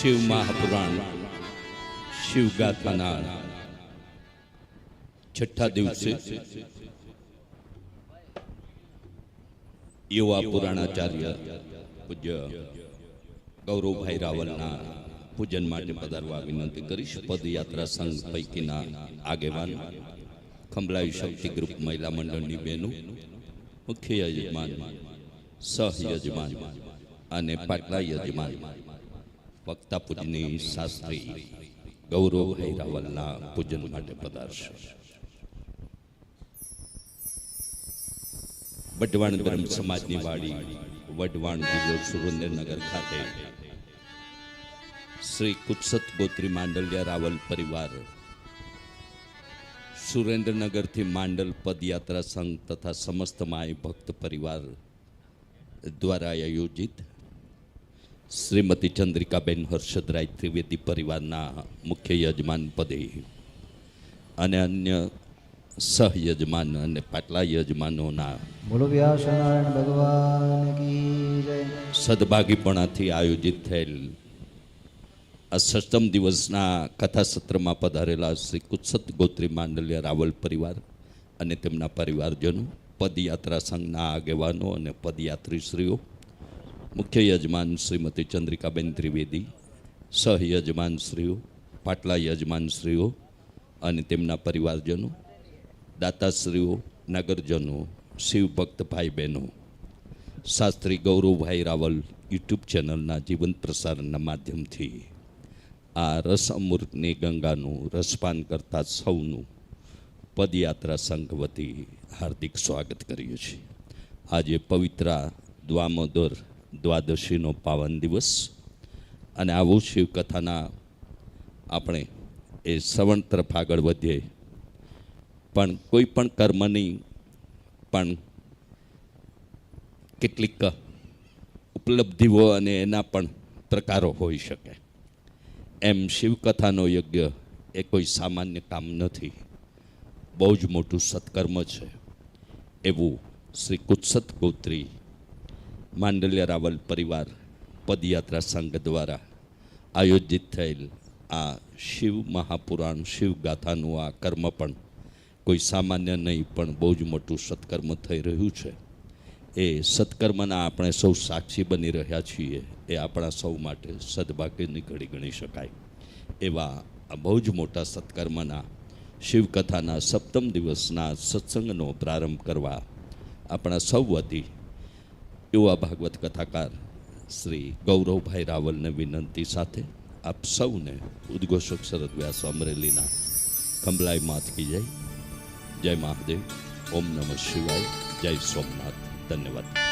શિવ મહાપુરાણ શિવગાથાના છઠ્ઠા દિવસે યુવા પુરાણાચાર્ય પૂજ્ય ગૌરવભાઈ રાવલના પૂજન માટે પધારવા વિનંતી કરીશ. પદયાત્રા સંઘ પૈકીના આગેવાન, ખંભલાઈ શક્તિ ગ્રુપ મહિલા મંડળની બહેનો, મુખ્ય યજમાન, સહ યજમાન અને પાટલા યજમાન. વક્તા પૂજની શાસ્ત્રી ગૌરવભાઈ રાવલના પૂજન માટે પધારશે વઢવાણ બ્રહ્મ સમાજની વાડી વઢવાણ જિલ્લો સુરેન્દ્રનગર ખાતે શ્રી કુત્સત ગોત્રી માંડલિયા રાવલ પરિવાર સુરેન્દ્રનગરથી માંડલ પદયાત્રા સંઘ તથા સમસ્ત માય ભક્ત પરિવાર દ્વારા આયોજિત શ્રીમતી ચંદ્રિકાબેન હર્ષદરાય ત્રિવેદી પરિવારના મુખ્ય યજમાન પદે અને અન્ય સહયજમાન અને પાટલા યજમાનોના સદભાગીપણાથી આયોજિત થયેલ આ સષ્ટમ દિવસના કથા સત્રમાં પધારેલા શ્રી કુત્સત ગોત્રી માંડલ્ય રાવલ પરિવાર અને તેમના પરિવારજનો પદયાત્રા સંઘના આગેવાનો અને પદયાત્રીશ્રીઓ મુખ્ય યજમાન શ્રીમતી ચંદ્રિકાબેન ત્રિવેદી સહયજમાનશ્રીઓ પાટલા યજમાનશ્રીઓ અને તેમના પરિવારજનો, દાતાશ્રીઓ, નગરજનો શિવભક્ત ભાઈ બહેનો, શાસ્ત્રી ગૌરવભાઈ રાવલ યુટ્યુબ ચેનલના જીવંત પ્રસારણના માધ્યમથી આ રસ અમૃતની ગંગાનું રસપાન કરતા સૌનું પદયાત્રા સંઘ વતી હાર્દિક સ્વાગત કરીએ છીએ. આજે પવિત્ર દ્વામોદર દ્વાદશીનો પાવન દિવસ. અને આવું શિવકથાના આપણે એ શ્રવણ તરફ આગળ વધીએ. પણ કોઈ પણ કર્મની પણ કેટલીક ઉપલબ્ધિઓ અને એના પણ પ્રકારો હોઈ શકે. એમ શિવકથાનો યજ્ઞ એ કોઈ સામાન્ય કામ નથી. બહુ જ મોટું સત્કર્મ છે. એવું શ્રી કુત્સત ગોત્રી માંડલિયા રાવલ પરિવાર પદયાત્રા સંઘ દ્વારા આયોજિત થયેલ આ શિવ મહાપુરાણ શિવગાથાનું આ કર્મ પણ કોઈ સામાન્ય નહીં, પણ બહુ જ મોટું સત્કર્મ થઈ રહ્યું છે. એ સત્કર્મના આપણે સૌ સાક્ષી બની રહ્યા છીએ. એ આપણા સૌ માટે સદભાગ્યની ઘડી ગણી શકાય. એવા બહુ જ મોટા સત્કર્મના શિવકથાના સપ્તમ દિવસના સત્સંગનો પ્રારંભ કરવા આપણા સૌ વતી યુવા ભાગવત કથાકાર શ્રી ગૌરવભાઈ રાવલને વિનંતી સાથે આપ સૌને ઉદ્ઘોષક શરદ વ્યાસ અમરેલીના ખંભલાઈ માત કી જય જય મહાદેવ ઓમ નમઃ શિવાય જય સોમનાથ ધન્યવાદ